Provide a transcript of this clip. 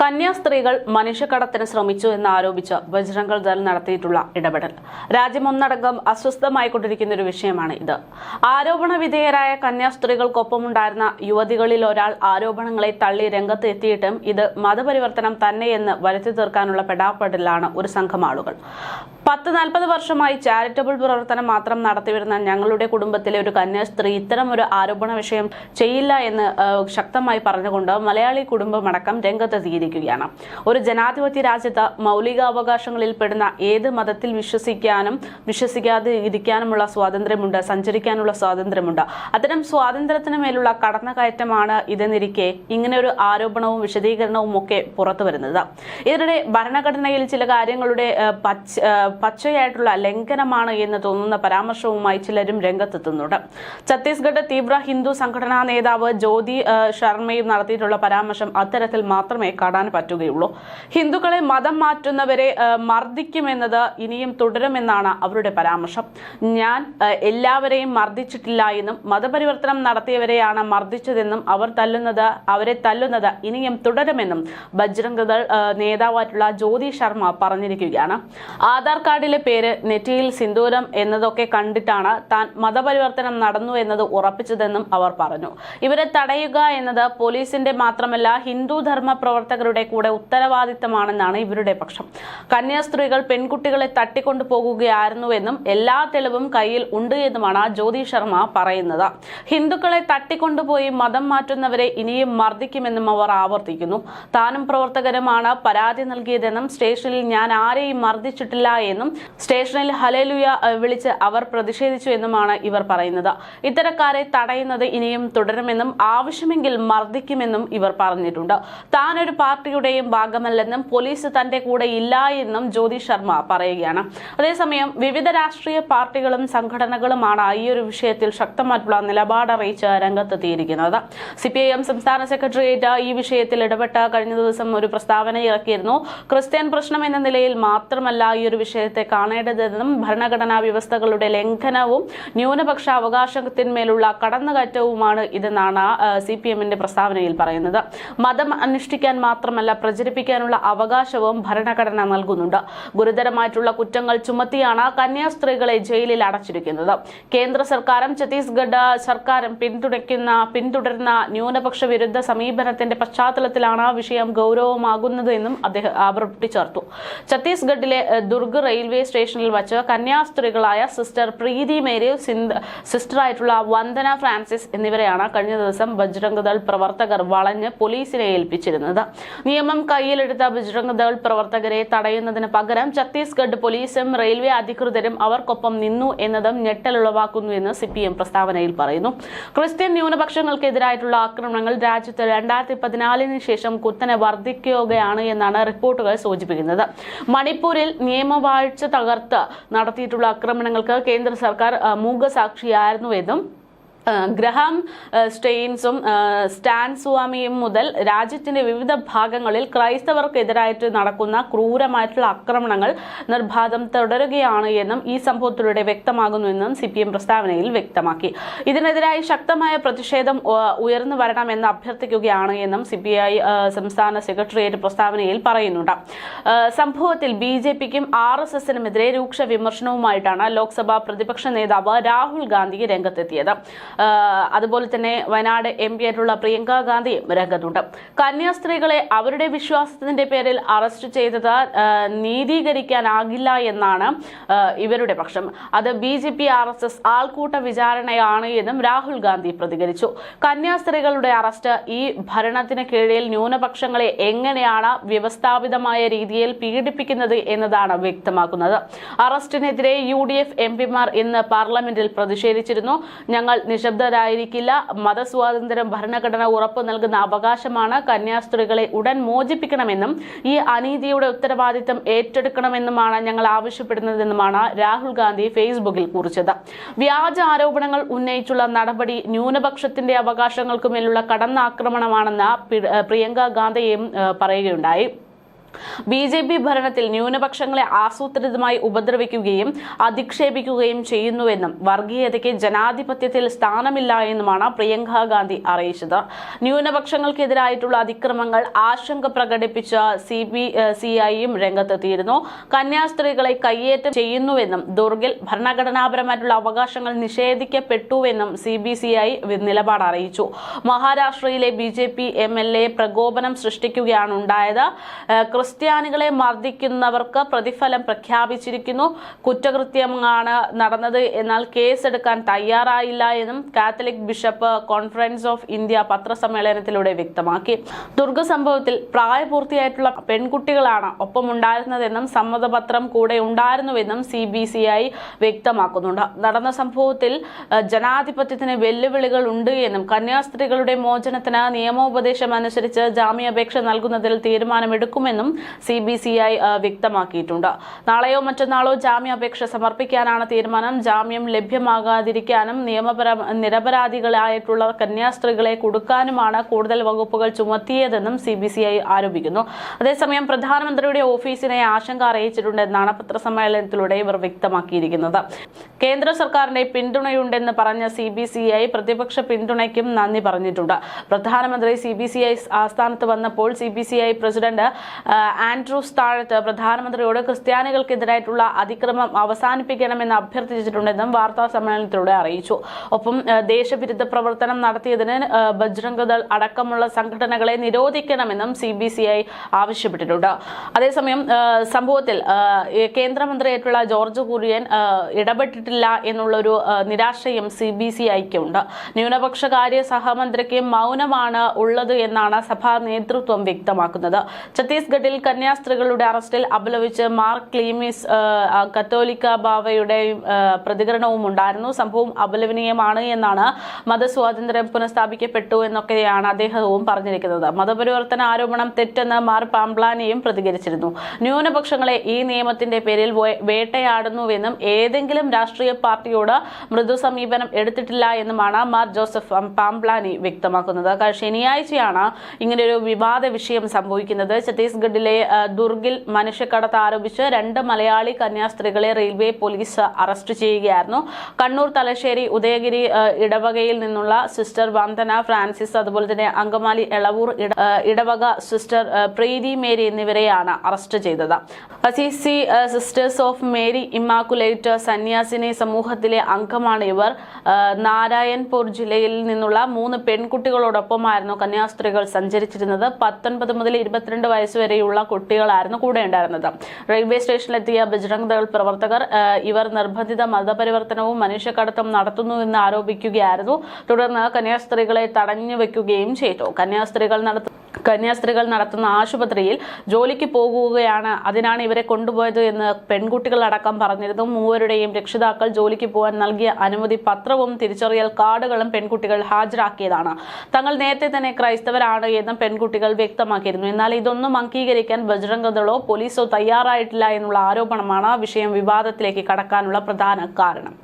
കന്യാസ്ത്രീകൾ മനുഷ്യക്കടത്തിന് ശ്രമിച്ചു എന്നാരോപിച്ച് ബജ്രംഗൾ ദൾ നടത്തിയിട്ടുള്ള ഇടപെടൽ. രാജ്യമൊന്നടങ്കം അസ്വസ്ഥമായിക്കൊണ്ടിരിക്കുന്ന ഒരു വിഷയമാണ് ഇത്. ആരോപണ വിധേയരായ കന്യാസ്ത്രീകൾക്കൊപ്പമുണ്ടായിരുന്ന യുവതികളിൽ ഒരാൾ ആരോപണങ്ങളെ തള്ളി രംഗത്ത് എത്തിയിട്ടും ഇത് മതപരിവർത്തനം തന്നെയെന്ന് വരുത്തി തീർക്കാനുള്ള പെടാപ്പെടലാണ് ഒരു സംഘം ആളുകൾ. പത്ത് നാൽപ്പത് വർഷമായി ചാരിറ്റബിൾ പ്രവർത്തനം മാത്രം നടത്തിവരുന്ന ഞങ്ങളുടെ കുടുംബത്തിലെ ഒരു കന്യാസ്ത്രീ ഇത്തരം ഒരു ആരോപണ വിഷയം ചെയ്യില്ല എന്ന് ശക്തമായി പറഞ്ഞുകൊണ്ട് മലയാളി കുടുംബമടക്കം രംഗത്തെത്തിയിരിക്കുകയാണ് ഒരു ജനാധിപത്യ രാജ്യത്ത് മൗലികാവകാശങ്ങളിൽ പെടുന്ന ഏത് മതത്തിൽ വിശ്വസിക്കാനും വിശ്വസിക്കാതെ ഇരിക്കാനുമുള്ള സ്വാതന്ത്ര്യമുണ്ട് സഞ്ചരിക്കാനുള്ള സ്വാതന്ത്ര്യമുണ്ട്. അത്തരം സ്വാതന്ത്ര്യത്തിന് മേലുള്ള കടന്നുകയറ്റമാണ് ഇതെന്നിരിക്കെ ഇങ്ങനെ ഒരു ആരോപണവും വിശദീകരണവും ഒക്കെ പുറത്തു വരുന്നത്. ഇതിനിടെ ഭരണഘടനയിൽ ചില കാര്യങ്ങളുടെ പച്ചയായിട്ടുള്ള ലംഘനമാണ് എന്ന് തോന്നുന്ന പരാമർശവുമായി ചിലരും രംഗത്തെത്തുന്നുണ്ട്. ഛത്തീസ്ഗഡ് തീവ്ര ഹിന്ദു സംഘടനാ നേതാവ് ജ്യോതി ശർമ്മയും നടത്തിയിട്ടുള്ള പരാമർശം അത്തരത്തിൽ മാത്രമേ കാണാൻ പറ്റുകയുള്ളൂ. ഹിന്ദുക്കളെ മതം മാറ്റുന്നവരെ മർദ്ദിക്കുമെന്നത് ഇനിയും തുടരുമെന്നാണ് അവരുടെ പരാമർശം. ഞാൻ എല്ലാവരെയും മർദ്ദിച്ചിട്ടില്ല എന്നും മതപരിവർത്തനം നടത്തിയവരെയാണ് മർദ്ദിച്ചതെന്നും അവർ തല്ലുന്നത് അവരെ തല്ലുന്നത് ഇനിയും തുടരുമെന്നും ബജ്രംഗ് ദൾ നേതാവായിട്ടുള്ള ജ്യോതി ശർമ്മ പറഞ്ഞിരിക്കുകയാണ്. ആധാർ കാർഡിലെ പേര് നെറ്റിയിൽ സിന്ദൂരം എന്നതൊക്കെ കണ്ടിട്ടാണ് താൻ മതപരിവർത്തനം നടന്നു എന്നത് ഉറപ്പിച്ചതെന്നും അവർ പറഞ്ഞു. ഇവരെ തടയുക എന്നത് പോലീസിന്റെ മാത്രമല്ല ഹിന്ദു ധർമ്മ പ്രവർത്തകരുടെ കൂടെ ഉത്തരവാദിത്തമാണെന്നാണ് ഇവരുടെ പക്ഷം. കന്യാസ്ത്രീകൾ പെൺകുട്ടികളെ തട്ടിക്കൊണ്ടു പോകുകയായിരുന്നുവെന്നും എല്ലാ തെളിവും കയ്യിൽ ഉണ്ട് എന്നുമാണ് ജ്യോതി ശർമ്മ പറയുന്നത്. ഹിന്ദുക്കളെ തട്ടിക്കൊണ്ടുപോയി മതം മാറ്റുന്നവരെ ഇനിയും മർദ്ദിക്കുമെന്നും അവർ ആവർത്തിക്കുന്നു. താനും പ്രവർത്തകരുമാണ് പരാതി നൽകിയതെന്നും സ്റ്റേഷനിൽ ഞാൻ ആരെയും മർദ്ദിച്ചിട്ടില്ല എന്നും സ്റ്റേഷനിൽ ഹലേലുയ വിളിച്ച് അവർ പ്രതിഷേധിച്ചു എന്നുമാണ് ഇവർ പറയുന്നത്. ഇത്തരക്കാരെ തടയുന്നത് ഇനിയും തുടരുമെന്നും ആവശ്യമെങ്കിൽ മർദ്ദിക്കുമെന്നും ഇവർ പറഞ്ഞിട്ടുണ്ട്. താനൊരു പാർട്ടിയുടെയും ഭാഗമല്ലെന്നും പോലീസ് തന്റെ കൂടെ ഇല്ല എന്നും ജ്യോതി ശർമ്മ പറയുകയാണ്. അതേസമയം വിവിധ രാഷ്ട്രീയ പാർട്ടികളും സംഘടനകളുമാണ് ഈ ഒരു വിഷയത്തിൽ ശക്തമായിട്ടുള്ള നിലപാട് അറിയിച്ച് രംഗത്തെത്തിയിരിക്കുന്നത്. സി പി ഐ എം സംസ്ഥാന സെക്രട്ടേറിയറ്റ് ഈ വിഷയത്തിൽ ഇടപെട്ട കഴിഞ്ഞ ദിവസം ഒരു പ്രസ്താവന ഇറക്കിയിരുന്നു. ക്രിസ്ത്യൻ പ്രശ്നം എന്ന നിലയിൽ മാത്രമല്ല ഈ ഒരു വിഷയത്തെ കാണേണ്ടതെന്നും ഭരണഘടനാ വ്യവസ്ഥകളുടെ ലംഘനവും ന്യൂനപക്ഷ അവകാശത്തിന്മേലുള്ള കടന്നുകയറ്റവുമാണ് ഇതെന്നാണ് സി പി എമ്മിന്റെ പ്രസ്താവനയിൽ പറയുന്നത്. മതം അനുഷ്ഠിക്കാൻ മാത്രമല്ല പ്രചരിപ്പിക്കാനുള്ള അവകാശവും ഭരണഘടന നൽകുന്നുണ്ട്. ഗുരുതരമായിട്ടുള്ള കുറ്റങ്ങൾ ചുമത്തിയാണ് കന്യാസ്ത്രീകളെ ജയിലിൽ അടച്ചിരിക്കുന്നത്. കേന്ദ്ര സർക്കാരും ഛത്തീസ്ഗഡ് സർക്കാരും പിന്തുണയ്ക്കുന്ന പിന്തുടരുന്ന ന്യൂനപക്ഷ വിരുദ്ധ സമീപനത്തിന്റെ പശ്ചാത്തലത്തിലാണ് വിഷയം ഗൗരവമാകുന്നത് എന്നും അദ്ദേഹം അവർ ഛത്തീസ്ഗഡിലെ ദുർഗ് റെയിൽവേ സ്റ്റേഷനിൽ വച്ച് കന്യാസ്ത്രീകളായ സിസ്റ്റർ പ്രീതി മേരി സിസ്റ്റർ ആയിട്ടുള്ള വന്ദന ഫ്രാൻസിസ് എന്നിവരെയാണ് കഴിഞ്ഞ ദിവസം ബജ്രംഗദൾ പ്രവർത്തകർ വളഞ്ഞ് പോലീസിനെ ഏൽപ്പിച്ചിരുന്നത്. നിയമം കയ്യിലെടുത്ത ബജ്രംഗ് ദൾ പ്രവർത്തകരെ തടയുന്നതിന് പകരം ഛത്തീസ്ഗഡ് പോലീസും റെയിൽവേ അധികൃതരും അവർക്കൊപ്പം നിന്നു എന്നതും ഞെട്ടലുളവാക്കുന്നു എന്ന് സി പി എം പ്രസ്താവനയിൽ പറയുന്നു. ക്രിസ്ത്യൻ ന്യൂനപക്ഷങ്ങൾക്കെതിരായിട്ടുള്ള ആക്രമണങ്ങൾ രാജ്യത്ത് രണ്ടായിരത്തി പതിനാലിന് ശേഷം കുത്തനെ വർദ്ധിക്കുകയാണ് എന്നാണ് റിപ്പോർട്ടുകൾ സൂചിപ്പിക്കുന്നത്. മണിപ്പൂരിൽ നിയമവാഴ്ച തകർത്ത് നടത്തിയിട്ടുള്ള ആക്രമണങ്ങൾക്ക് കേന്ദ്ര സർക്കാർ മൂകസാക്ഷിയായിരുന്നുവെന്നും ഗ്രഹാം സ്റ്റെയിൻസും സ്റ്റാൻ സ്വാമിയും മുതൽ രാജ്യത്തിന്റെ വിവിധ ഭാഗങ്ങളിൽ ക്രൈസ്തവർക്കെതിരായിട്ട് നടക്കുന്ന ക്രൂരമായിട്ടുള്ള ആക്രമണങ്ങൾ നിർബാധം തുടരുകയാണ് എന്നും ഈ സംഭവത്തിലൂടെ വ്യക്തമാകുന്നുവെന്നും സി പി എം പ്രസ്താവനയിൽ വ്യക്തമാക്കി. ഇതിനെതിരായി ശക്തമായ പ്രതിഷേധം ഉയർന്നു വരണമെന്ന് അഭ്യർത്ഥിക്കുകയാണ് എന്നും സി പി ഐ സംസ്ഥാന സെക്രട്ടേറിയറ്റ് പ്രസ്താവനയിൽ പറയുന്നുണ്ട്. സംഭവത്തിൽ ബി ജെ പിക്കും ആർ എസ് എസിനുമെതിരെ രൂക്ഷ വിമർശനവുമായിട്ടാണ് ലോക്സഭാ പ്രതിപക്ഷ നേതാവ് രാഹുൽ ഗാന്ധി രംഗത്തെത്തിയത്. അതുപോലെ തന്നെ വയനാട് എം പി ആയിട്ടുള്ള പ്രിയങ്ക ഗാന്ധിയും രംഗത്തുണ്ട്. കന്യാസ്ത്രീകളെ അവരുടെ വിശ്വാസത്തിന്റെ പേരിൽ അറസ്റ്റ് ചെയ്തത് നീതീകരിക്കാനാകില്ല എന്നാണ് ഇവരുടെ പക്ഷം. അത് B J P R S S ആൾക്കൂട്ട വിചാരണയാണ് എന്നും രാഹുൽ ഗാന്ധി പ്രതികരിച്ചു. കന്യാസ്ത്രീകളുടെ അറസ്റ്റ് ഈ ഭരണത്തിന് കീഴിൽ ന്യൂനപക്ഷങ്ങളെ എങ്ങനെയാണ് വ്യവസ്ഥാപിതമായ രീതിയിൽ പീഡിപ്പിക്കുന്നത് എന്നതാണ് വ്യക്തമാക്കുന്നത്. അറസ്റ്റിനെതിരെ യു ഡി എഫ് എം പിമാർ ഇന്ന് പാർലമെന്റിൽ പ്രതിഷേധിച്ചിരുന്നു. ഞങ്ങൾ നിശബ്ദരായിരിക്കില്ല. മതസ്വാതന്ത്ര്യം ഭരണഘടന ഉറപ്പു നൽകുന്ന അവകാശമാണ് കന്യാസ്ത്രീകളെ ഉടൻ മോചിപ്പിക്കണമെന്നും ഈ അനീതിയുടെ ഉത്തരവാദിത്തം ഏറ്റെടുക്കണമെന്നുമാണ് ഞങ്ങൾ ആവശ്യപ്പെടുന്നതെന്നുമാണ് രാഹുൽ ഗാന്ധി ഫേസ്ബുക്കിൽ കുറിച്ചത്. വ്യാജ ആരോപണങ്ങൾ ഉന്നയിച്ചുള്ള നടപടി ന്യൂനപക്ഷത്തിന്റെ അവകാശങ്ങൾക്കുമേലുള്ള കടന്നാക്രമണമാണെന്ന് പ്രിയങ്ക ഗാന്ധിയും പറയുകയുണ്ടായി. ബി ജെ പി ഭരണത്തിൽ ന്യൂനപക്ഷങ്ങളെ ആസൂത്രിതമായി ഉപദ്രവിക്കുകയും അധിക്ഷേപിക്കുകയും ചെയ്യുന്നുവെന്നും വർഗീയതയ്ക്ക് ജനാധിപത്യത്തിൽ സ്ഥാനമില്ല എന്നുമാണ് പ്രിയങ്ക ഗാന്ധി അറിയിച്ചത്. ന്യൂനപക്ഷങ്ങൾക്കെതിരായിട്ടുള്ള അതിക്രമങ്ങൾ ആശങ്ക പ്രകടിപ്പിച്ച സി ബി സി ഐയും രംഗത്തെത്തിയിരുന്നു. കന്യാസ്ത്രീകളെ കയ്യേറ്റം ചെയ്യുന്നുവെന്നും ദുർഗിൽ ഭരണഘടനാപരമായിട്ടുള്ള അവകാശങ്ങൾ നിഷേധിക്കപ്പെട്ടുവെന്നും സി ബി സി ഐ നിലപാട് അറിയിച്ചു. മഹാരാഷ്ട്രയിലെ B J P M L A പ്രകോപനം സൃഷ്ടിക്കുകയാണ് ഉണ്ടായത്. ക്രിസ്ത്യാനികളെ മർദ്ദിക്കുന്നവർക്ക് പ്രതിഫലം പ്രഖ്യാപിച്ചിരിക്കുന്നു. കുറ്റകൃത്യമാണ് നടന്നത്. എന്നാൽ കേസെടുക്കാൻ തയ്യാറായില്ല എന്നും Catholic bishop conference of India പത്രസമ്മേളനത്തിലൂടെ വ്യക്തമാക്കി. ദുർഗ സംഭവത്തിൽ പ്രായപൂർത്തിയായിട്ടുള്ള പെൺകുട്ടികളാണ് ഒപ്പമുണ്ടായിരുന്നതെന്നും സമ്മതപത്രം കൂടെ ഉണ്ടായിരുന്നുവെന്നും സി ബി സി ഐ വ്യക്തമാക്കുന്നുണ്ട്. നടന്ന സംഭവത്തിൽ ജനാധിപത്യത്തിന് വെല്ലുവിളികൾ ഉണ്ട് എന്നും കന്യാസ്ത്രീകളുടെ മോചനത്തിന് നിയമോപദേശം അനുസരിച്ച് ജാമ്യാപേക്ഷ നൽകുന്നതിൽ തീരുമാനമെടുക്കുമെന്നും സി ബി സി ഐ വ്യക്തമാക്കിയിട്ടുണ്ട്. നാളെയോ മറ്റന്നാളോ ജാമ്യാപേക്ഷ സമർപ്പിക്കാനാണ് തീരുമാനം. ജാമ്യം ലഭ്യമാകാതിരിക്കാനും നിയമപര നിരപരാധികളായിട്ടുള്ള കന്യാസ്ത്രീകളെ കൊടുക്കാനുമാണ് കൂടുതൽ വകുപ്പുകൾ ചുമത്തിയതെന്നും സി ബി സി ഐ ആരോപിക്കുന്നു. അതേസമയം പ്രധാനമന്ത്രിയുടെ ഓഫീസിനെ ആശങ്ക അറിയിച്ചിട്ടുണ്ടെന്നാണ് പത്രസമ്മേളനത്തിലൂടെ ഇവർ വ്യക്തമാക്കിയിരിക്കുന്നത്. കേന്ദ്ര സർക്കാരിന്റെ പിന്തുണയുണ്ടെന്ന് പറഞ്ഞ സി ബി സി ഐ പ്രതിപക്ഷ പിന്തുണയ്ക്കും നന്ദി പറഞ്ഞിട്ടുണ്ട്. പ്രധാനമന്ത്രി സി ബി സി ഐ ആസ്ഥാനത്ത് വന്നപ്പോൾ C B C I president Andrews Thazhath പ്രധാനമന്ത്രിയോട് ക്രിസ്ത്യാനികൾക്കെതിരായിട്ടുള്ള അതിക്രമം അവസാനിപ്പിക്കണമെന്ന് അഭ്യർത്ഥിച്ചിട്ടുണ്ടെന്നും വാർത്താ സമ്മേളനത്തിലൂടെ അറിയിച്ചു. ഒപ്പം ദേശവിരുദ്ധ പ്രവർത്തനം നടത്തിയതിന് ബജ്രംഗദൾ ബജ്രംഗ് ദൾ അടക്കമുള്ള സംഘടനകളെ നിരോധിക്കണമെന്നും സി ബി സി ഐ ആവശ്യപ്പെട്ടിട്ടുണ്ട്. അതേസമയം സംഭവത്തിൽ കേന്ദ്രമന്ത്രിയായിട്ടുള്ള ജോർജ് കുര്യൻ ഇടപെട്ടിട്ടില്ല എന്നുള്ളൊരു നിരാശയും സി ബി സി ഐക്കുണ്ട്. ന്യൂനപക്ഷകാര്യ സഹമന്ത്രിക്ക് മൗനമാണ് ഉള്ളത് എന്നാണ് സഭാ നേതൃത്വം വ്യക്തമാക്കുന്നത്. ഛത്തീസ്ഗഡിൽ കന്യാസ്ത്രീകളുടെ അറസ്റ്റിൽ അപലപിച്ച് മാർക്ക് ക്ലീമിസ് കത്തോലിക്ക ബാവയുടെ പ്രതികരണവും ഉണ്ടായിരുന്നു. സംഭവം അപലപനീയമാണ് എന്നാണ് മതസ്വാതന്ത്ര്യം പുനഃസ്ഥാപിക്കപ്പെട്ടു എന്നൊക്കെയാണ് അദ്ദേഹവും പറഞ്ഞിരിക്കുന്നത്. മതപരിവർത്തന ആരോപണം തെറ്റെന്ന് മാർ പാംപ്ലാനിയും പ്രതികരിച്ചിരുന്നു. ന്യൂനപക്ഷങ്ങളെ ഈ നിയമത്തിന്റെ പേരിൽ വേട്ടയാടുന്നുവെന്നും ഏതെങ്കിലും രാഷ്ട്രീയ പാർട്ടിയോട് മൃദു സമീപനം എടുത്തിട്ടില്ല എന്നുമാണ് മാർ ജോസഫ് പാംബ്ലാനി വ്യക്തമാക്കുന്നത്. ശനിയാഴ്ചയാണ് ഇങ്ങനെയൊരു വിവാദ വിഷയം സംഭവിക്കുന്നത്. ഛത്തീസ്ഗഡിലെ ആ, ദുർഗിൽ മനുഷ്യക്കടത്ത് ആരോപിച്ച് രണ്ട് മലയാളി കന്യാസ്ത്രീകളെ റെയിൽവേ പോലീസ് അറസ്റ്റ് ചെയ്യുകയായിരുന്നു. കണ്ണൂർ തലശ്ശേരി ഉദയഗിരി ഇടവകയിൽ നിന്നുള്ള സിസ്റ്റർ വന്ദന ഫ്രാൻസിസ് അതുപോലെ തന്നെ അങ്കമാലി എളവൂർ ഇടവക സിസ്റ്റർ പ്രീതി മേരി എന്നിവരെയാണ് അറസ്റ്റ് ചെയ്തത്. Assisi sisters of Mary Immaculate സന്യാസിനി സമൂഹത്തിലെ അംഗമാണ് ഇവർ. നാരായൺപൂർ ജില്ലയിൽ നിന്നുള്ള മൂന്ന് പെൺകുട്ടികളോടൊപ്പമായിരുന്നു കന്യാസ്ത്രീകൾ സഞ്ചരിച്ചിരുന്നത്. പത്തൊൻപത് മുതൽ ഇരുപത്തിരണ്ട് വയസ്സ് വരെയുള്ള കുട്ടികളായിരുന്നു കൂടെ ഉണ്ടായിരുന്നത്. റെയിൽവേ സ്റ്റേഷനിലെത്തിയ ബജ്രംഗ് ദൾ പ്രവർത്തകർ ഇവർ നിർബന്ധിത മതപരിവർത്തനവും മനുഷ്യക്കടത്തും നടത്തുന്നു എന്ന് ആരോപിക്കുകയായിരുന്നു. തുടർന്ന് കന്യാസ്ത്രീകളെ തടഞ്ഞു വെക്കുകയും ചെയ്തു. കന്യാസ്ത്രീകൾ നടത്തു കന്യാസ്ത്രീകൾ നടത്തുന്ന ആശുപത്രിയിൽ ജോലിക്ക് പോകുകയാണ്. അതിനാണ് ഇവരെ കൊണ്ടുപോയത് എന്ന് പെൺകുട്ടികളടക്കം പറഞ്ഞിരുന്നു. മൂവരുടെയും രക്ഷിതാക്കൾ ജോലിക്ക് പോകാൻ നൽകിയ അനുമതി പത്രവും തിരിച്ചറിയൽ കാർഡുകളും പെൺകുട്ടികൾ ഹാജരാക്കിയതാണ്. തങ്ങൾ നേരത്തെ തന്നെ ക്രൈസ്തവരാണ് എന്നും പെൺകുട്ടികൾ വ്യക്തമാക്കിയിരുന്നു. എന്നാൽ ഇതൊന്നും അംഗീകരിക്കാൻ ബജരംഗദളോ പോലീസോ തയ്യാറായിട്ടില്ല എന്നുള്ള ആരോപണമാണ് വിഷയം വിവാദത്തിലേക്ക് കടക്കാനുള്ള പ്രധാന കാരണം.